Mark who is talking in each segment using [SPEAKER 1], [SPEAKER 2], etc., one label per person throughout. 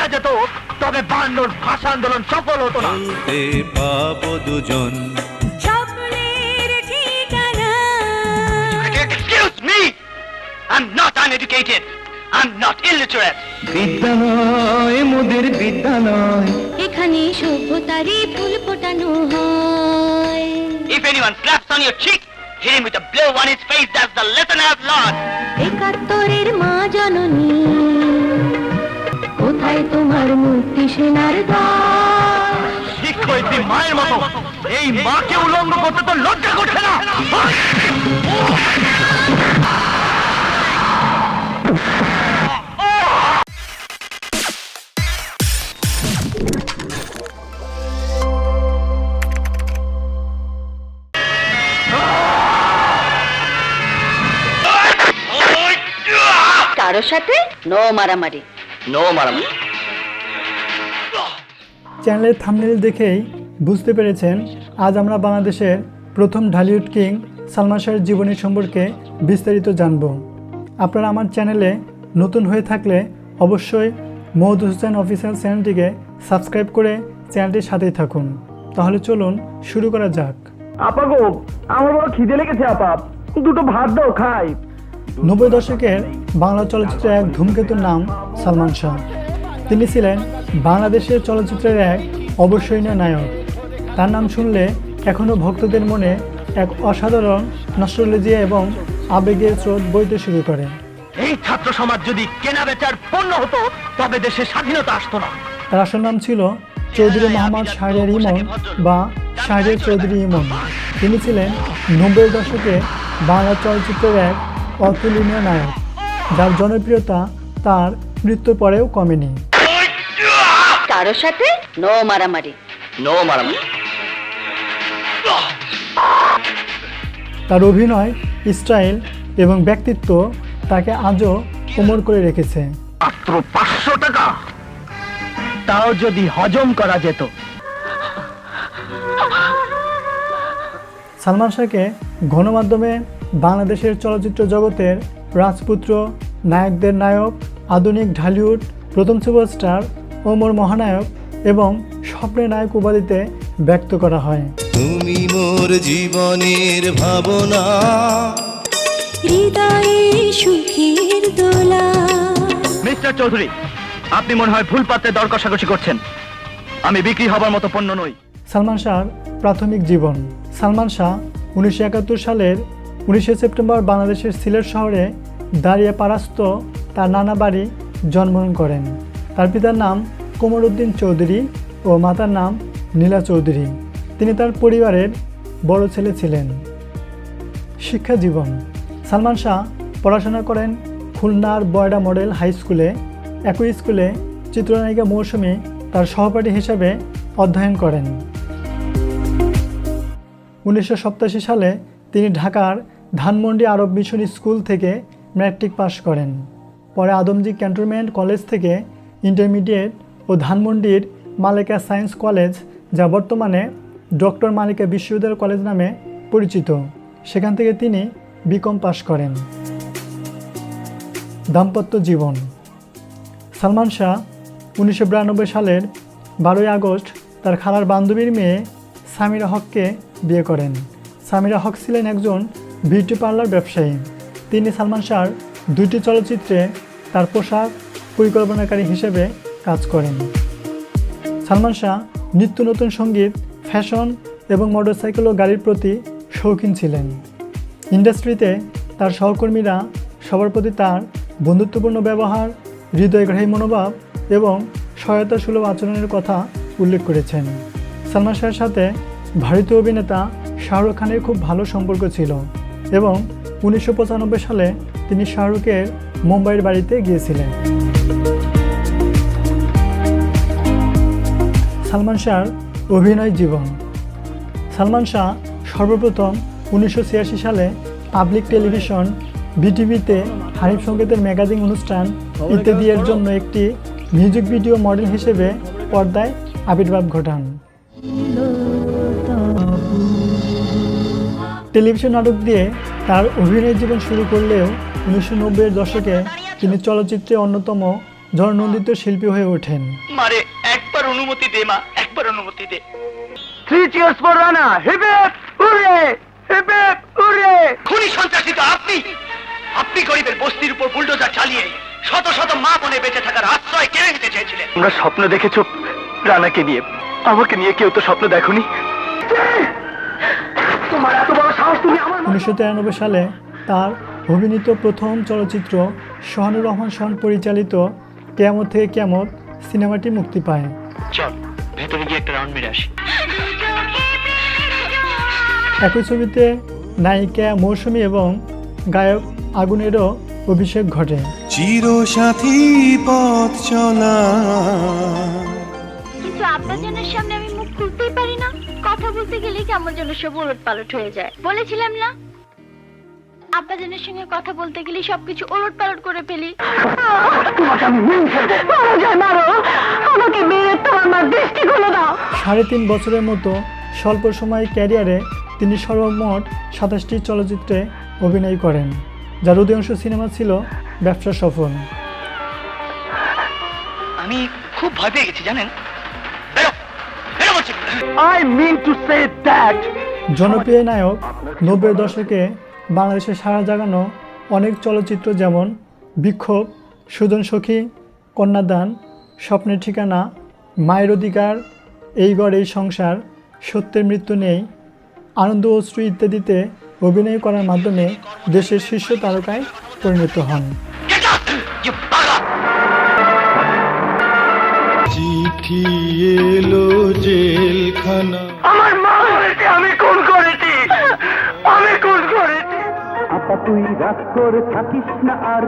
[SPEAKER 1] জানা যেত তবে বান্নর ভাষা আন্দোলন সফল হতো না
[SPEAKER 2] পাবো দুজন
[SPEAKER 3] স্বপ্নের ঠিকানা
[SPEAKER 1] Excuse me! I'm not uneducated. I'm not illiterate.
[SPEAKER 4] বিদ্যালয় মোদের বিদ্যালয়
[SPEAKER 3] এখানে সভ্যতারই ফুল ফোটানো হয়
[SPEAKER 1] If anyone slaps on your cheek, hit him with a blow on his face. That's the lesson I've learned.
[SPEAKER 3] একাত্তরের মা জননী তোমার মুক্তি সেনার
[SPEAKER 1] মায়ের মতো। এই মাকে উলঙ্গ করতে তো লজ্জা করছে না।
[SPEAKER 5] কারোর সাথে? নো মারামারি।
[SPEAKER 1] নো মারামারি।
[SPEAKER 6] চ্যানেলের থামনেল দেখেই বুঝতে পেরেছেন আজ আমরা বাংলাদেশের প্রথম ঢালিউড কিং সালমান শাহের জীবনী সম্পর্কে বিস্তারিত জানব। আপনারা আমার চ্যানেলে নতুন হয়ে থাকলে অবশ্যই মৌদ হোসেন অফিসিয়াল চ্যানেলটিকে সাবস্ক্রাইব করে চ্যানেলটির সাথেই থাকুন। তাহলে চলুন শুরু করা যাক।
[SPEAKER 4] আপা গো আমার বড় খিদে লেগেছে আপা। দুটো ভাত দাও খাই।
[SPEAKER 6] নব্বই দশকের বাংলা চলচ্চিত্রের এক ধূমকেতুর নাম সালমান শাহ। তিনি ছিলেন বাংলাদেশের চলচ্চিত্রের এক অবশ্যনীয় নায়ক। তার নাম শুনলে এখনও ভক্তদের মনে এক অসাধারণ নস্ট্রোলজিয়া এবং আবেগের স্রোত বইতে শুরু করে।
[SPEAKER 1] এই ছাত্র সমাজ যদি কেনা বেচার পণ্য হতো তবে দেশে স্বাধীনতা আসতো না।
[SPEAKER 6] তার আসল নাম ছিল চৌধুরী মোহাম্মদ শাহরিয়ার ইমন বা শাহরিয়ার চৌধুরী ইমন। তিনি ছিলেন নব্বই দশকে বাংলা চলচ্চিত্রের এক অতুলনীয় নায়ক যার জনপ্রিয়তা তার মৃত্যুর পরেও কমেনি।
[SPEAKER 5] কারোর সাথে নো মারামারি।
[SPEAKER 1] নো মারামারি।
[SPEAKER 6] তার অভিনয় স্টাইল এবং ব্যক্তিত্ব তাকে আজও কোমর করে রেখেছে।
[SPEAKER 1] মাত্র পাঁচশো টাকা। তাও যদি হজম করা যেত।
[SPEAKER 6] সালমান শাহকে গণমাধ্যমে বাংলাদেশের চলচ্চিত্র জগতের রাজপুত্র নায়কদের নায়ক আধুনিক ঢালিউড প্রথম সুপারস্টার ওমর মহানায়ক এবং স্বপ্নের নায়ক উপাধিতে ব্যক্ত করা হয়।
[SPEAKER 2] তুমি মোর জীবনের ভাবনা।
[SPEAKER 3] হৃদয়ে সুখের দোলা।
[SPEAKER 1] মিস্টার চৌধুরী আপনি মনে হয় ভুল পাত্রে দর কষাকষি করছেন। আমি বিক্রি হবার মতো পণ্য নই।
[SPEAKER 6] সালমান শাহর প্রাথমিক জীবন। সালমান শাহ উনিশশো একাত্তর সালের উনিশে সেপ্টেম্বর বাংলাদেশের সিলেট শহরে দাঁড়িয়ে পারাস্ত তার নানা বাড়ি জন্মগ্রহণ করেন। তার পিতার নাম কোমরউদ্দিন চৌধুরী ও মাতার নাম নীলা চৌধুরী। তিনি তার পরিবারের বড় ছেলে ছিলেন। শিক্ষা জীবন। সালমান শাহ পড়াশোনা করেন খুলনার বয়ডা মডেল হাই স্কুলে। একই স্কুলে চিত্রনায়িকা মৌসুমী তার সহপাঠী হিসাবে অধ্যয়ন করেন। উনিশশো সালে তিনি ঢাকার ধানমন্ডি আরব মিশন স্কুল থেকে ম্যাট্রিক পাশ করেন। পরে আদমজি ক্যান্টনমেন্ট কলেজ থেকে ইন্টারমিডিয়েট ও ধানমন্ডির মালিকা সায়েন্স কলেজ, যা বর্তমানে ডক্টর মালিকা বিশ্ববিদ্যালয় কলেজ নামে পরিচিত। সেখান থেকে তিনি বিকম পাশ করেন। দাম্পত্য জীবন। সালমান শাহ উনিশশো বিরানব্বই সালের বারোই আগস্ট তার খালার বান্ধবীর মেয়ে সামিরা হককে বিয়ে করেন। সামিরা হক ছিলেন একজন বিউটি পার্লার ব্যবসায়ী। তিনি সালমান শাহর দুইটি চলচ্চিত্রে তার পোশাক পরিকল্পনাকারী হিসেবে কাজ করেন। সালমান শাহ নিত্য নতুন সংগীত, ফ্যাশন এবং মোটরসাইকেল ও গাড়ির প্রতি শৌখিন ছিলেন। ইন্ডাস্ট্রিতে তার সহকর্মীরা সবার প্রতি তার বন্ধুত্বপূর্ণ ব্যবহার, হৃদয়গ্রাহী মনোভাব এবং সহায়তা সুলভ আচরণের কথা উল্লেখ করেছেন। সালমান শাহের সাথে ভারতীয় অভিনেতা শাহরুখ খানের খুব ভালো সম্পর্ক ছিল এবং উনিশশো পঁচানব্বই সালে তিনি শাহরুখের মুম্বাইয়ের বাড়িতে গিয়েছিলেন। সালমান শাহর অভিনয় জীবন। সালমান শাহ সর্বপ্রথম উনিশশো ছিয়াশি সালে পাবলিক টেলিভিশন বিটিভিতে হানিফ সংকেতের ম্যাগাজিন অনুষ্ঠান ইত্যাদি এর জন্য একটি মিউজিক ভিডিও মডেল হিসেবে পর্দায় আবির্ভাব ঘটান। টেলিভিশন নাটক দিয়ে তার অভিনয় জীবন শুরু করলেও উনিশশো নব্বইয়ের দশকে তিনি চলচ্চিত্রে অন্যতম জননন্দিত শিল্পী হয়ে ওঠেন।
[SPEAKER 1] একবার অনুমতি দে মা একবার অনুমতি দে।
[SPEAKER 4] Three cheers for Rana hurray hip hip hurray
[SPEAKER 1] খুনি সন্ত্রাসী তো আপনি। আপনি গরিবের বস্তির উপর বুলডোজার চালিয়ে শত শত মা বনে বেঁচে থাকার আশ্রয় কেড়ে নিতে চেয়েছিলেন?
[SPEAKER 4] তোমরা স্বপ্ন দেখেছ রানাকে নিয়ে। আমাকে নিয়ে কেউ তো স্বপ্ন দেখনি। তোমার এত বড় সাহস তুমি আমার
[SPEAKER 6] উনিশশো তিরানব্বই সালে তার অভিনীত প্রথম চলচ্চিত্র সোহানুর রহমান সোহান পরিচালিত কেয়ামত থেকে কেয়ামত সিনেমাটি মুক্তি পায়।
[SPEAKER 1] চল ভেতরে গিয়ে একটা রাউন্ড মেরে আসি।
[SPEAKER 6] একই ছবিতে নায়িকা মৌসুমী এবং গায়ক আগুনেরও অভিষেক ঘটে।
[SPEAKER 2] চিরসাথী পথ চলা।
[SPEAKER 3] কিন্তু আব্বাজানের সামনে আমি মুখ খুলতেই পারি না। কথা বলতে গেলে কেমন যেন সব উলট পালট হয়ে যায়। বলেছিলাম না? আব্বাজানের সঙ্গে কথা বলতে গেলে সবকিছু ওলট পালট করে ফেলি। আমাকে মেরে। তোমার মা দৃষ্টি খুলে দাও।
[SPEAKER 6] সাড়ে তিন বছরের মতো স্বল্প সময় ক্যারিয়ারে তিনি সর্বমোট সাতাশটি চলচ্চিত্রে অভিনয় করেন যার অধিকাংশ সিনেমা ছিল ব্যবসা সফল।
[SPEAKER 1] আমি খুব ভয় পেয়ে গেছি জানেন? বেরো বেরো বলছি।
[SPEAKER 4] I mean to say that
[SPEAKER 6] জনপ্রিয় নায়ক নব্বই দশকে বাংলাদেশে সারা জাগানো অনেক চলচ্চিত্র যেমন বিক্ষোভ সুজন সখী কন্যাদান স্বপ্নের ঠিকানা মায়ের অধিকার এই গড় এই সংসার সত্যের মৃত্যু নেই আনন্দ অশ্রু ইত্যাদিতে অভিনয় করার মাধ্যমে দেশের শীর্ষ তারকায় পরিণত হন!
[SPEAKER 2] চিঠি এলো জেলখানা
[SPEAKER 4] আমার মা আমি তুই রাগ করে থাকিস না আর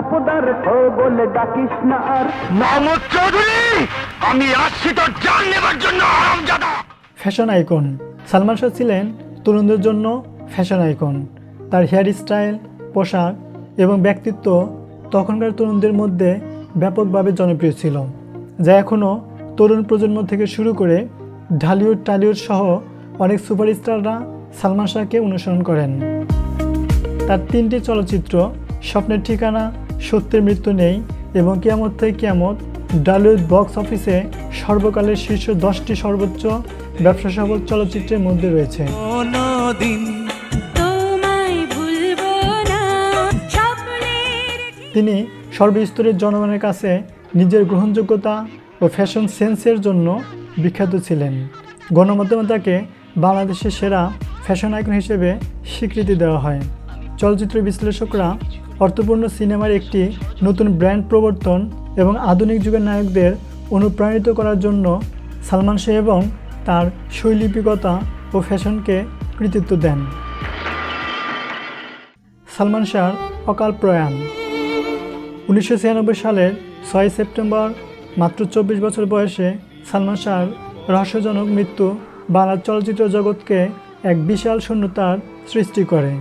[SPEAKER 4] অপদার হো বলে ডাকিস না আর।
[SPEAKER 1] মাহমুদ চৌধুরী আমি আসছি তোর জান নেবার জন্য আরামজাদা
[SPEAKER 6] ফ্যাশন আইকন সালমান শাহ ছিলেন তরুণদের জন্য ফ্যাশন আইকন তার হেয়ার স্টাইল পোশাক এবং ব্যক্তিত্ব তখনকার তরুণদের মধ্যে ব্যাপকভাবে জনপ্রিয় ছিল যা এখনও তরুণ প্রজন্ম থেকে শুরু করে ঢালিউড টালিউড সহ অনেক সুপারস্টাররা সালমান শাহকে অনুসরণ করেন। তার তিনটি চলচ্চিত্র স্বপ্নের ঠিকানা সত্যের মৃত্যু নেই এবং কেয়ামত থেকে কেয়ামত ডালিউড বক্স অফিসে সর্বকালের শীর্ষ দশটি সর্বোচ্চ ব্যবসা সফল চলচ্চিত্রের মধ্যে রয়েছে। তিনি সর্বস্তরের জনগণের কাছে নিজের গ্রহণযোগ্যতা ও ফ্যাশন সেন্সের জন্য বিখ্যাত ছিলেন। গণমাধ্যমে তাকে বাংলাদেশের সেরা ফ্যাশন আইকন হিসেবে স্বীকৃতি দেওয়া হয়। চলচ্চিত্র বিশ্লেষকরা অর্থপূর্ণ সিনেমার একটি নতুন ব্র্যান্ড প্রবর্তন এবং আধুনিক যুগের নায়কদের অনুপ্রাণিত করার জন্য সালমান শাহ এবং তার শৈল্পিকতা ও ফ্যাশনকে কৃতিত্ব দেন। সালমান শাহর অকাল প্রয়াণ। উনিশশো ছিয়ানব্বই সালের ছয় সেপ্টেম্বর, মাত্র চব্বিশ বছর বয়সে সালমান শাহর রহস্যজনক মৃত্যু বাংলা চলচ্চিত্র জগৎকে এক বিশাল শূন্যতার সৃষ্টি করে।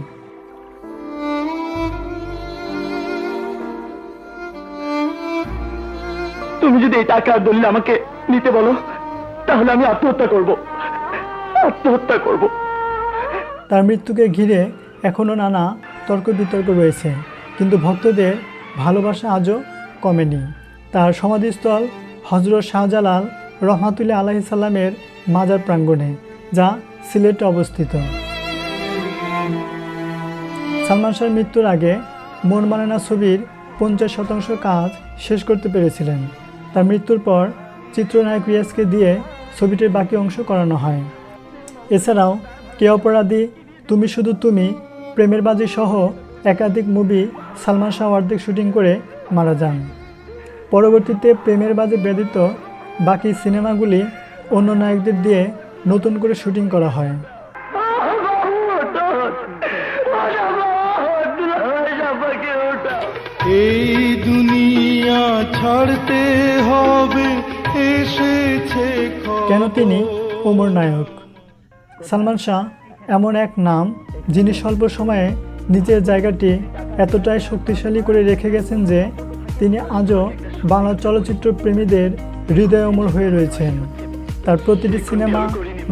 [SPEAKER 4] তুমি যদি এই টাকা আর দলিল আমাকে নিতে বলো, তাহলে আমি আত্মহত্যা করব। আত্মহত্যা করব।
[SPEAKER 6] তার মৃত্যুকে ঘিরে এখনও নানা তর্ক বিতর্ক রয়েছে, কিন্তু ভক্তদের ভালোবাসা আজও কমেনি। তার সমাধিস্থল হজরত শাহজালাল রহমাতুল্লাহ আলাহি সাল্লামের মাজার প্রাঙ্গণে, যা সিলেটে অবস্থিত। সালমান শাহর মৃত্যুর আগে মন মানে না ছবির পঞ্চাশ শতাংশ কাজ শেষ করতে পেরেছিলেন। তার মৃত্যুর পর চিত্রনায়ক রিয়াজকে দিয়ে ছবিটির বাকি অংশ করানো হয়। এছাড়াও কে অপরাধী, তুমি শুধু তুমি, প্রেমের বাজি সহ একাধিক মুভি সালমান শাহ অর্ধেক শুটিং করে মারা যান। পরবর্তীতে প্রেমের বাজে ব্যতীত বাকি সিনেমাগুলি অন্য নায়কদের দিয়ে নতুন করে শুটিং করা হয়।
[SPEAKER 2] এই ছাড়তে হবে এসেছে
[SPEAKER 6] কেন তিনি ওমর নায়ক? সালমান শাহ এমন এক নাম যিনি স্বল্প সময়ে নিজের জায়গাটি এতটাই শক্তিশালী করে রেখে গেছেন যে তিনি আজও বাংলা চলচ্চিত্র প্রেমীদের হৃদয় অমর হয়ে রয়েছেন। তার প্রতিটি সিনেমা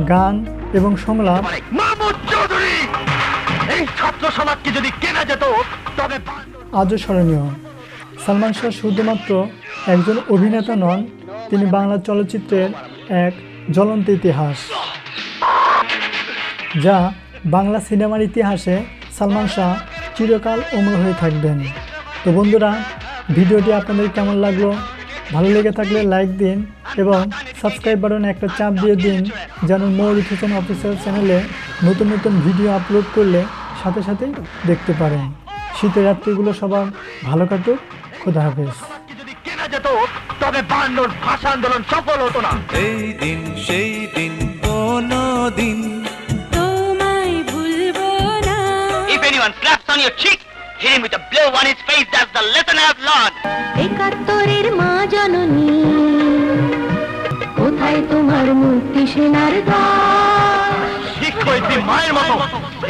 [SPEAKER 6] গান এবং সংলাপ
[SPEAKER 1] মাহমুদ চৌধুরী এই ছাত্র সমাজকে যদি কেনা যেত তবে
[SPEAKER 6] আজও স্মরণীয়। সালমান শাহ শুধুমাত্র একজন অভিনেতা নন, তিনি বাংলা চলচ্চিত্রের এক জ্বলন্ত ইতিহাস, যা বাংলা সিনেমার ইতিহাসে সালমান শাহ চিরকাল অমর হয়ে থাকবেন। তো বন্ধুরা, ভিডিওটি আপনাদের কেমন লাগল? ভালো লেগে থাকলে লাইক দিন এবং সাবস্ক্রাইব বাটনে একটা চাপ দিয়ে দিন, যেন মৌলিক হোসেন অফিসিয়াল চ্যানেলে নতুন নতুন ভিডিও আপলোড করলে সাথে সাথেই দেখতে পারেন। শীতের রাত্রিগুলো সবার ভালো কাটুক। খোদা হাফেজ।
[SPEAKER 1] যদি কেনা যেত তবে বান্নর ভাষা আন্দোলন সফল হতো না।
[SPEAKER 2] এই দিন সেই দিন কোনো দিন
[SPEAKER 3] তোমায় ভুলবো না।
[SPEAKER 1] If anyone slaps on your cheek, hit him with a blow on his face. That's the lesson I've learned.
[SPEAKER 3] একাত্তরের মা জননী কোথায় তোমার মুক্তি সেনার দল
[SPEAKER 1] শিক্ষয়িত্রী মায়ের মতো।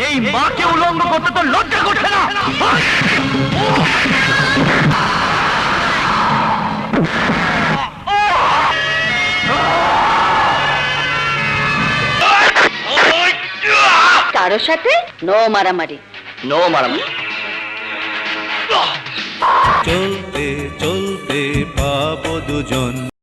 [SPEAKER 1] এই মাকে উলঙ্গ করতে তো লজ্জা করছে না।
[SPEAKER 5] কারোর সাথে নো মারামারি।
[SPEAKER 1] নো মারামারি।
[SPEAKER 2] চলতে চলতে পাবো দুজন।